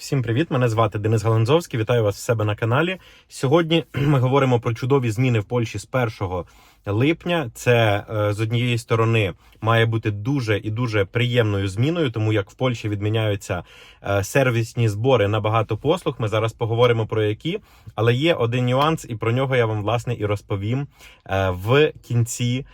Всім привіт! Мене звати Денис Галанзовський. Вітаю вас в себе на каналі. Сьогодні ми говоримо про чудові зміни в Польщі з 1 липня. Це е, з однієї сторони має бути дуже і дуже приємною зміною, тому як в Польщі відміняються е, сервісні збори на багато послуг. Ми зараз поговоримо про які, але є один нюанс, і про нього я вам власне і розповім е, в кінці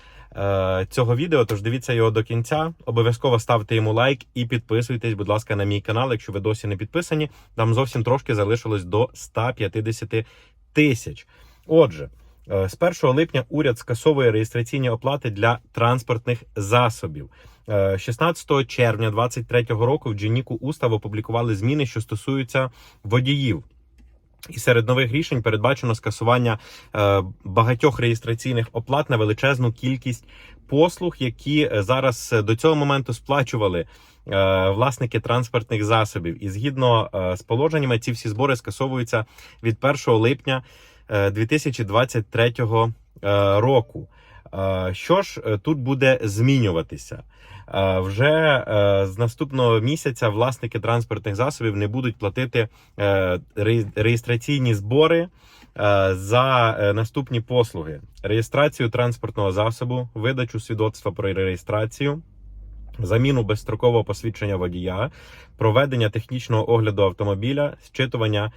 цього відео. Тож дивіться його до кінця. Обов'язково ставте йому лайк і підписуйтесь, будь ласка, на мій канал, якщо ви досі не підписані. Там зовсім трошки залишилось до 150 тисяч. Отже. е, З 1 липня уряд скасовує реєстраційні оплати для транспортних засобів. Е, 16 червня 2023 року в Дженіку Устав опублікували зміни, що стосуються водіїв. І серед нових рішень передбачено скасування е, багатьох реєстраційних оплат на величезну кількість послуг, які е, зараз е, до цього моменту сплачували власники транспортних засобів. І згідно з положеннями, ці всі збори скасовуються від 1 липня е, 2023 е, року. Що ж тут буде змінюватися? Е, Вже е, з наступного місяця власники транспортних засобів не будуть платити е, реєстраційні збори за наступні послуги: реєстрацію транспортного засобу, видачу свідоцтва про реєстрацію. Заміну безстрокового посвідчення водія, проведення технічного огляду автомобіля, зчитування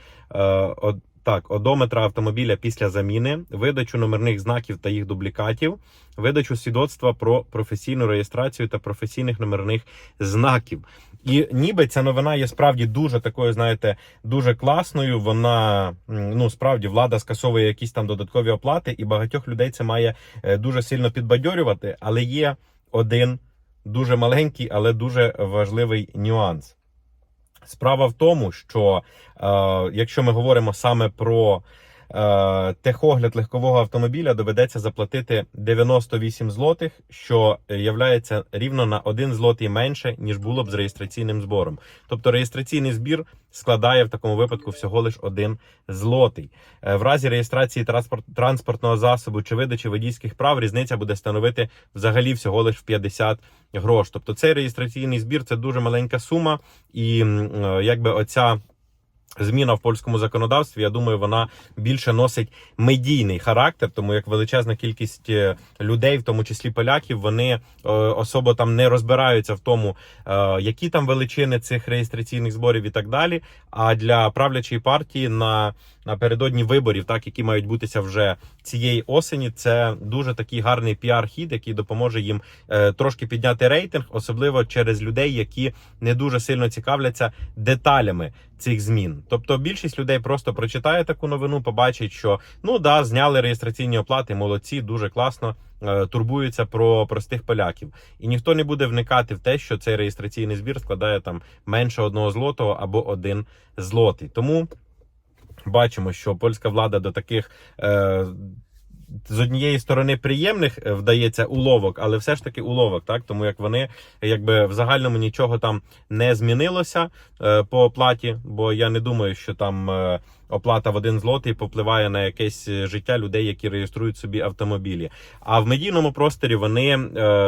так, одометра автомобіля після заміни, видачу номерних знаків та їх дублікатів, видачу свідоцтва про професійну реєстрацію та професійних номерних знаків. І ніби ця новина є справді дуже такою, знаєте, дуже класною. Вона ну справді влада скасовує якісь там додаткові оплати, і багатьох людей це має е, дуже сильно підбадьорювати. Але є один дуже маленький, але дуже важливий нюанс. Справа в тому, що е, якщо ми говоримо саме про техогляд легкового автомобіля, доведеться заплатити 98 злотих, що являється рівно на 1 злотий менше, ніж було б з реєстраційним збором. Тобто реєстраційний збір складає в такому випадку всього лиш 1 злотий. Е, В разі реєстрації транспорт, транспортного засобу чи видачі водійських прав різниця буде становити взагалі всього лиш в 50 грош. Тобто цей реєстраційний збір це дуже маленька сума, і е, якби оця. Зміна в польському законодавстві, я думаю, вона більше носить медійний характер, тому як величезна кількість е, людей, в тому числі поляків, вони е, особо там не розбираються в тому, е, які там величини цих реєстраційних зборів і так далі. А для правлячої партії на напередодні виборів, так які мають бутися вже цієї осені, це дуже такий гарний піар-хід, який допоможе їм трошки підняти рейтинг, особливо через людей, які не дуже сильно цікавляться деталями цих змін. Тобто більшість людей просто прочитає таку новину, побачить, що ну да, зняли реєстраційні оплати, молодці, дуже класно. е, Турбуються про простих поляків, і ніхто не буде вникати в те, що цей реєстраційний збір складає там менше одного злотого або один злотий. Тому бачимо, що польська влада до таких. Е, з однієї сторони приємних е, вдається уловок, але все ж таки уловок, так тому як вони якби в загальному нічого там не змінилося е, по оплаті, бо я не думаю, що там е, оплата в один злотий попливає на якесь життя людей, які реєструють собі автомобілі. А в медійному просторі вони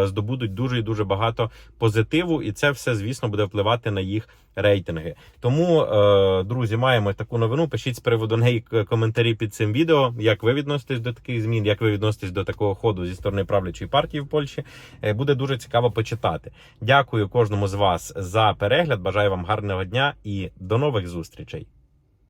здобудуть дуже і дуже багато позитиву, і це все, звісно, буде впливати на їх рейтинги. Тому, е, друзі, маємо таку новину. Пишіть з приводу неї коментарі під цим відео. Як ви відноситесь до таких змін, як ви відноситесь до такого ходу зі сторони правлячої партії в Польщі? Е, Буде дуже цікаво почитати. Дякую кожному з вас за перегляд. Бажаю вам гарного дня і до нових зустрічей.